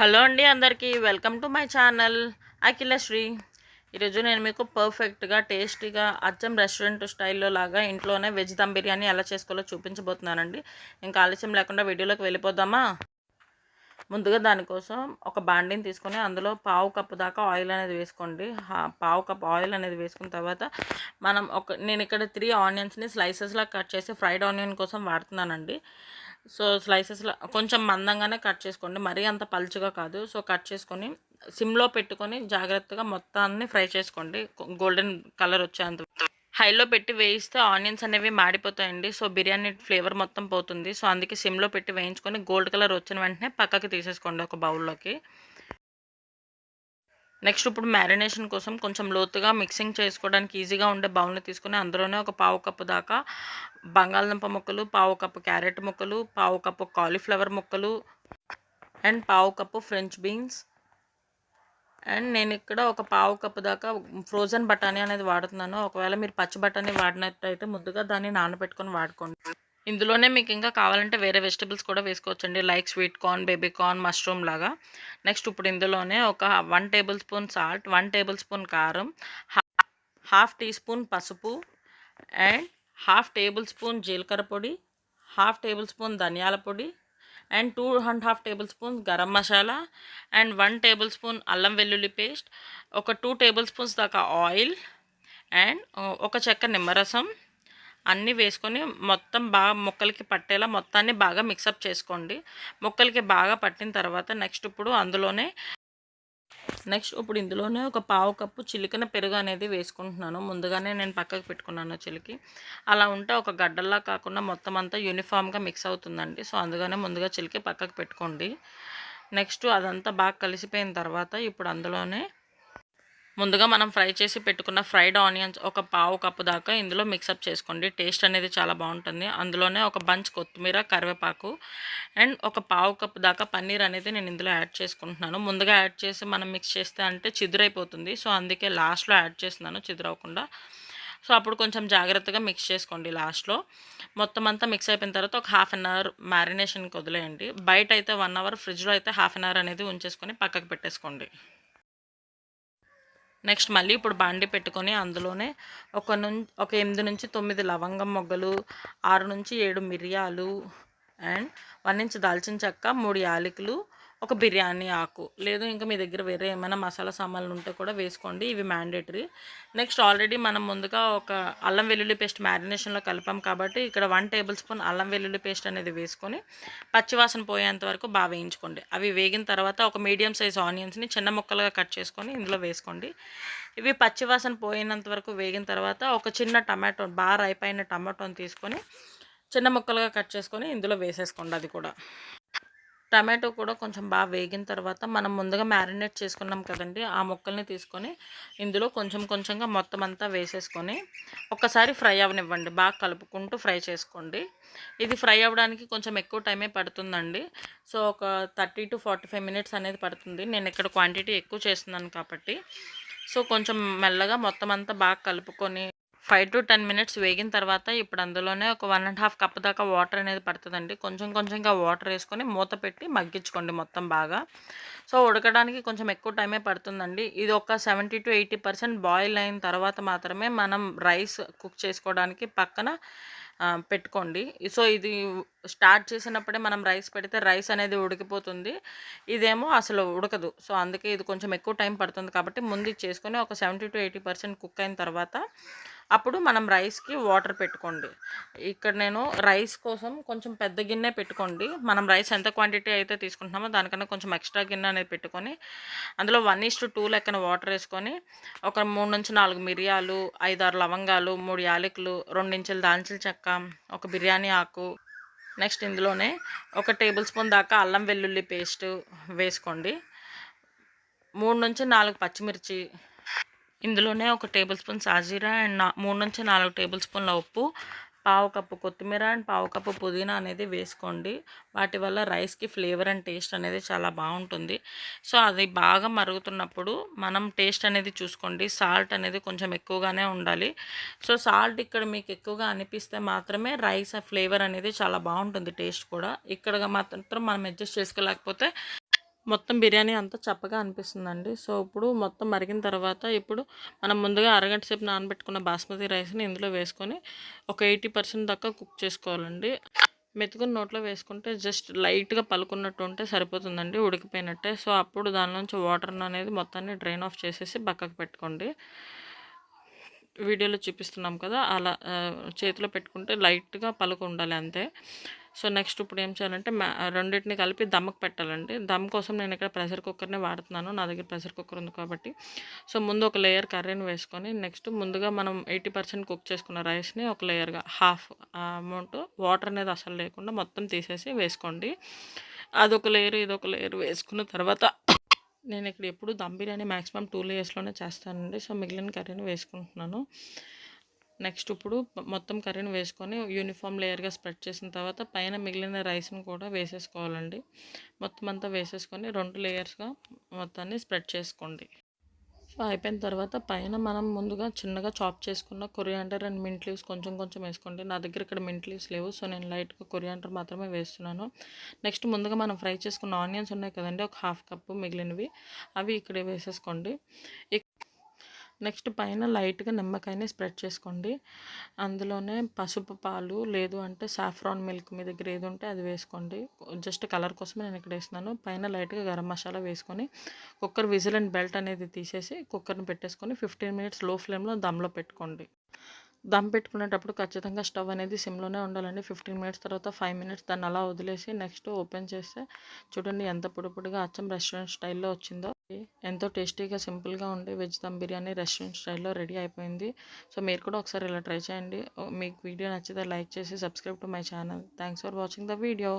Hello అండి అందరికీ welcome to my channel Akhilasri. ఈరోజు నేను మీకు పర్ఫెక్ట్గా టేస్టీగా అచ్చం రెస్టారెంట్ స్టైల్లో లాగా ఇంట్లోనే వెజ్ దమ్ బిర్యానీ ఎలా చేసుకోవాలో చూపించబోతున్నానండి. ఇంకా ఆలస్యం లేకుండా వీడియోలోకి వెళ్ళిపోదామా? ముందుగా దానికోసం ఒక బాండిని తీసుకొని అందులో పావు కప్పు దాకా ఆయిల్ అనేది వేసుకోండి. పావు కప్ ఆయిల్ అనేది వేసుకున్న తర్వాత మనం ఒక నేను ఇక్కడ త్రీ ఆనియన్స్ని స్లైసెస్లా కట్ చేసి ఫ్రైడ్ ఆనియన్ కోసం వాడుతున్నానండి. సో స్లైసెస్లో కొంచెం మందంగానే కట్ చేసుకోండి. మరీ అంత పలుచగా కాదు. సో కట్ చేసుకొని సిమ్లో పెట్టుకొని జాగ్రత్తగా మొత్తాన్ని ఫ్రై చేసుకోండి. గోల్డెన్ కలర్ వచ్చేంత హైలో పెట్టి వేయిస్తే ఆనియన్స్ అనేవి మాడిపోతాయండి. సో బిర్యానీ ఫ్లేవర్ మొత్తం పోతుంది. సో అందుకే సిమ్లో పెట్టి వేయించుకొని గోల్డ్ కలర్ వచ్చిన వెంటనే పక్కకి తీసేసుకోండి ఒక బౌల్లోకి. నెక్స్ట్ ఇప్పుడు మ్యారినేషన్ కోసం కొంచెం లోతుగా మిక్సింగ్ చేసుకోవడానికి ఈజీగా ఉండే బౌల్ని తీసుకుని అందులోనే ఒక పావు కప్పు దాకా బంగాళదుంప ముక్కలు పావు కప్పు క్యారెట్ ముక్కలు పావు కప్పు కాలీఫ్లవర్ ముక్కలు అండ్ పావు కప్పు ఫ్రెంచ్ బీన్స్. అండ్ నేను ఇక్కడ ఒక పావు కప్పు దాకా ఫ్రోజన్ బఠానీ అనేది వాడుతున్నాను. ఒకవేళ మీరు పచ్చి బఠానీ వాడినట్టయితే ముందుగా దాన్ని నానబెట్టుకొని వాడుకోండి. ఇందులోనే మీకు ఇంకా కావాలంటే వేరే వెజిటబుల్స్ కూడా వేసుకోవచ్చండి. Like sweet corn baby corn mushroom లాగా. నెక్స్ట్ ఇప్పుడు ఇందులోనే ఒక one tablespoon salt one tablespoon కారం హాఫ్ టీ స్పూన్ పసుపు అండ్ హాఫ్ టేబుల్ స్పూన్ జీలకర్ర పొడి హాఫ్ టేబుల్ స్పూన్ ధనియాల పొడి and two and half tablespoon garam masala and one tablespoon అల్లం వెల్లుల్లి పేస్ట్ ఒక టూ టేబుల్ స్పూన్స్ దాకా ఆయిల్ అండ్ ఒక చెక్క నిమ్మరసం అన్నీ వేసుకొని మొత్తం బాగా ముక్కలకి పట్టేలా మొత్తాన్ని బాగా మిక్సప్ చేసుకోండి. ముక్కలకి బాగా పట్టిన తర్వాత నెక్స్ట్ ఇప్పుడు అందులోనే నెక్స్ట్ ఇప్పుడు ఇందులోనే ఒక పావు కప్పు చిలికన పెరుగు అనేది వేసుకుంటున్నాను. ముందుగానే నేను పక్కకు పెట్టుకున్నాను చిలికి. అలా ఉంటే ఒక గడ్డల్లా కాకుండా మొత్తం అంతా యూనిఫామ్గా మిక్స్ అవుతుందండి. సో అందుకనే ముందుగా చిలికి పక్కకు పెట్టుకోండి. నెక్స్ట్ అదంతా బాగా కలిసిపోయిన తర్వాత ఇప్పుడు అందులోనే ముందుగా మనం ఫ్రై చేసి పెట్టుకున్న ఫ్రైడ్ ఆనియన్స్ ఒక పావు కప్పు దాకా ఇందులో మిక్సప్ చేసుకోండి. టేస్ట్ అనేది చాలా బాగుంటుంది. అందులోనే ఒక బంచ్ కొత్తిమీర కరివేపాకు అండ్ ఒక పావు కప్పు దాకా పన్నీర్ అనేది నేను ఇందులో యాడ్ చేసుకుంటున్నాను. ముందుగా యాడ్ చేసి మనం మిక్స్ చేస్తే అంటే చిదురైపోతుంది. సో అందుకే లాస్ట్లో యాడ్ చేస్తున్నాను. చిదురవకుండా సో అప్పుడు కొంచెం జాగ్రత్తగా మిక్స్ చేసుకోండి లాస్ట్లో మొత్తం అంతా మిక్స్ అయిపోయిన తర్వాత ఒక హాఫ్ అన్ అవర్ మ్యారినేషన్కి వదిలేయండి. బయట అయితే వన్ అవర్ ఫ్రిడ్జ్లో అయితే హాఫ్ అన్ అవర్ అనేది ఉంచేసుకొని పక్కకు పెట్టేసుకోండి. నెక్స్ట్ మళ్ళీ ఇప్పుడు బాండి పెట్టుకొని అందులోనే ఒక నుంచి ఒక ఎనిమిది నుంచి తొమ్మిది లవంగం మొగ్గలు ఆరు నుంచి ఏడు మిరియాలు అండ్ వన్ ఇంచ్ దాల్చిన చెక్క మూడు యాలకులు ఒక బిర్యానీ ఆకు. లేదు ఇంకా మీ దగ్గర వేరే ఏమైనా మసాలా సామాన్లు ఉంటే కూడా వేసుకోండి. ఇవి మ్యాండేటరీ. నెక్స్ట్ ఆల్రెడీ మనం ముందుగా ఒక అల్లం వెల్లుల్లి పేస్ట్ మ్యారినేషన్లో కలిపాం కాబట్టి ఇక్కడ వన్ టేబుల్ స్పూన్ అల్లం వెల్లుల్లి పేస్ట్ అనేది వేసుకొని పచ్చివాసన పోయేంత వరకు బాగా వేయించుకోండి. అవి వేగిన తర్వాత ఒక మీడియం సైజ్ ఆనియన్స్ని చిన్న ముక్కలుగా కట్ చేసుకొని ఇందులో వేసుకోండి. ఇవి పచ్చివాసన పోయినంత వరకు వేగిన తర్వాత ఒక చిన్న టమాటో బాగా రైపైన టమాటోని తీసుకొని చిన్న ముక్కలుగా కట్ చేసుకొని ఇందులో వేసేసుకోండి అది కూడా. టమాటో కూడా కొంచెం బాగా వేగిన తర్వాత మనం ముందుగా మ్యారినేట్ చేసుకున్నాం కదండి ఆ ముక్కల్ని తీసుకొని ఇందులో కొంచెం కొంచెంగా మొత్తం అంతా వేసేసుకొని ఒక్కసారి ఫ్రై అవనివ్వండి బాగా కలుపుకుంటూ ఫ్రై చేసుకోండి. ఇది ఫ్రై అవ్వడానికి కొంచెం ఎక్కువ టైమే పడుతుందండి. సో ఒక thirty to forty five minutes అనేది పడుతుంది. నేను ఇక్కడ క్వాంటిటీ ఎక్కువ చేస్తున్నాను కాబట్టి. సో కొంచెం మెల్లగా మొత్తం అంతా బాగా కలుపుకొని ఫైవ్ టు టెన్ మినిట్స్ వేగిన తర్వాత ఇప్పుడు అందులోనే ఒక వన్ అండ్ హాఫ్ కప్ దాకా వాటర్ అనేది పడుతుందండి. కొంచెం కొంచెంగా వాటర్ వేసుకొని మూత పెట్టి మగ్గించుకోండి మొత్తం బాగా. సో ఉడకడానికి కొంచెం ఎక్కువ టైమే పడుతుందండి. ఇది ఒక seventy to eighty percent boil అయిన తర్వాత మాత్రమే మనం రైస్ కుక్ చేసుకోవడానికి పక్కన పెట్టుకోండి. సో ఇది స్టార్ట్ చేసినప్పుడే మనం రైస్ పెడితే రైస్ అనేది ఉడికిపోతుంది. ఇదేమో అసలు ఉడకదు. సో అందుకే ఇది కొంచెం ఎక్కువ టైం పడుతుంది కాబట్టి ముందు చేసుకొని ఒక seventy to eighty percent cook అయిన తర్వాత అప్పుడు మనం రైస్కి వాటర్ పెట్టుకోండి. ఇక్కడ నేను రైస్ కోసం కొంచెం పెద్ద గిన్నె పెట్టుకోండి. మనం రైస్ ఎంత క్వాంటిటీ అయితే తీసుకుంటున్నామో దానికన్నా కొంచెం ఎక్స్ట్రా గిన్నె అనేది పెట్టుకొని అందులో వన్ ఈస్ టు టూ లెక్కన వాటర్ వేసుకొని ఒక మూడు నుంచి నాలుగు మిరియాలు ఐదారు లవంగాలు మూడు యాలకులు రెండు ఇంచులు దాల్చిన చెక్క ఒక బిర్యానీ ఆకు నెక్స్ట్ ఇందులోనే ఒక టేబుల్ స్పూన్ దాకా అల్లం వెల్లుల్లి పేస్ట్ వేసుకోండి. మూడు నుంచి నాలుగు పచ్చిమిర్చి ఇందులోనే ఒక టేబుల్ స్పూన్ సాజీరా అండ్ మూడు నుంచి నాలుగు టేబుల్ స్పూన్ల ఉప్పు పావు కప్పు కొత్తిమీర అండ్ పావు కప్పు పుదీనా అనేది వేసుకోండి. వాటి వల్ల రైస్కి ఫ్లేవర్ అండ్ టేస్ట్ అనేది చాలా బాగుంటుంది. సో అది బాగా మరుగుతున్నప్పుడు మనం టేస్ట్ అనేది చూసుకోండి. సాల్ట్ అనేది కొంచెం ఎక్కువగానే ఉండాలి. సో సాల్ట్ ఇక్కడ మీకు ఎక్కువగా అనిపిస్తే మాత్రమే రైస్ ఫ్లేవర్ అనేది చాలా బాగుంటుంది టేస్ట్ కూడా. ఇక్కడ మాత్రం మనం అడ్జస్ట్ చేసుకోలేకపోతే మొత్తం బిర్యానీ అంతా చప్పగా అనిపిస్తుందండి. సో ఇప్పుడు మొత్తం మరిగిన తర్వాత ఇప్పుడు మనం ముందుగా అరగంట సేపు నానబెట్టుకున్న బాస్మతి రైస్ని ఇందులో వేసుకొని ఒక ఎయిటీ పర్సెంట్ దాకా కుక్ చేసుకోవాలండి. మెతుకుని నోట్లో వేసుకుంటే జస్ట్ లైట్గా పలుకున్నట్టు ఉంటే సరిపోతుందండి ఉడికిపోయినట్టే. సో అప్పుడు దానిలోంచి వాటర్ అనేది మొత్తాన్ని డ్రైన్ ఆఫ్ చేసేసి పక్కకు పెట్టుకోండి. వీడియోలో చూపిస్తున్నాం కదా అలా చేతిలో పెట్టుకుంటే లైట్గా పలుకు ఉండాలి అంతే. సో నెక్స్ట్ ఇప్పుడు ఏం చేయాలంటే మ్యా రెండింటిని కలిపి దమ్కి పెట్టాలండి. దమ్ కోసం నేను ఇక్కడ ప్రెషర్ కుక్కర్నే వాడుతున్నాను. నా దగ్గర ప్రెషర్ కుక్కర్ ఉంది కాబట్టి. సో ముందు ఒక లేయర్ కర్రీని వేసుకొని నెక్స్ట్ ముందుగా మనం ఎయిటీ పర్సెంట్ కుక్ చేసుకున్న రైస్ని ఒక లేయర్గా హాఫ్ అమౌంట్ వాటర్ అనేది అసలు లేకుండా మొత్తం తీసేసి వేసుకోండి. అదొక లేయర్ ఇదొక లేయర్ వేసుకున్న తర్వాత నేను ఇక్కడ ఎప్పుడు దమ్ బిర్యానీ మ్యాక్సిమం టూ లేయర్స్లోనే చేస్తానండి. సో మిగిలిన కర్రీని వేసుకుంటున్నాను. నెక్స్ట్ ఇప్పుడు మొత్తం కర్రీని వేసుకొని యూనిఫామ్ లేయర్గా స్ప్రెడ్ చేసిన తర్వాత పైన మిగిలిన రైస్ని కూడా వేసేసుకోవాలండి. మొత్తం అంతా వేసేసుకొని రెండు లేయర్స్గా మొత్తాన్ని స్ప్రెడ్ చేసుకోండి. సో అయిపోయిన తర్వాత పైన మనం ముందుగా చిన్నగా చాప్ చేసుకున్న కొరియాండర్ అండ్ మింట్ లీవ్స్ కొంచెం కొంచెం వేసుకోండి. నా దగ్గర ఇక్కడ మింట్ లీవ్స్ లేవు సో నేను లైట్గా కొరియాండర్ మాత్రమే వేస్తున్నాను. నెక్స్ట్ ముందుగా మనం ఫ్రై చేసుకున్న ఆనియన్స్ ఉన్నాయి కదండి ఒక హాఫ్ కప్పు మిగిలినవి అవి ఇక్కడ వేసేసుకోండి. నెక్స్ట్ పైన లైట్గా నిమ్మకాయని స్ప్రెడ్ చేసుకోండి. అందులోనే పసుపు పాలు లేదు అంటే సాఫ్రాన్ మిల్క్ మీ దగ్గర ఏది ఉంటే అది వేసుకోండి. జస్ట్ కలర్ కోసమే నేను ఇక్కడ వేస్తున్నాను. పైన లైట్గా గరం మసాలా వేసుకొని కుక్కర్ విజిల్ అండ్ బెల్ట్ అనేది తీసేసి కుక్కర్ని పెట్టేసుకొని ఫిఫ్టీన్ మినిట్స్లో ఫ్లేమ్లో దమ్లో పెట్టుకోండి. దమ్ పెట్టుకునేటప్పుడు ఖచ్చితంగా స్టవ్ అనేది సిమ్లోనే ఉండాలండి. ఫిఫ్టీన్ మినిట్స్ తర్వాత ఫైవ్ మినిట్స్ దాన్ని అలా వదిలేసి నెక్స్ట్ ఓపెన్ చేస్తే చూడండి ఎంత పొడి పొడిగా అచ్చం రెస్టారెంట్ స్టైల్లో వచ్చిందో. ఎంతో టేస్టీగా సింపుల్గా ఉండే వెజ్ దమ్ బిర్యానీ రెస్టారెంట్ స్టైల్లో రెడీ అయిపోయింది. సో మీరు కూడా ఒకసారి ఇలా ట్రై చేయండి. మీకు వీడియో నచ్చితే లైక్ చేసి subscribe to my channel. Thanks for watching the video.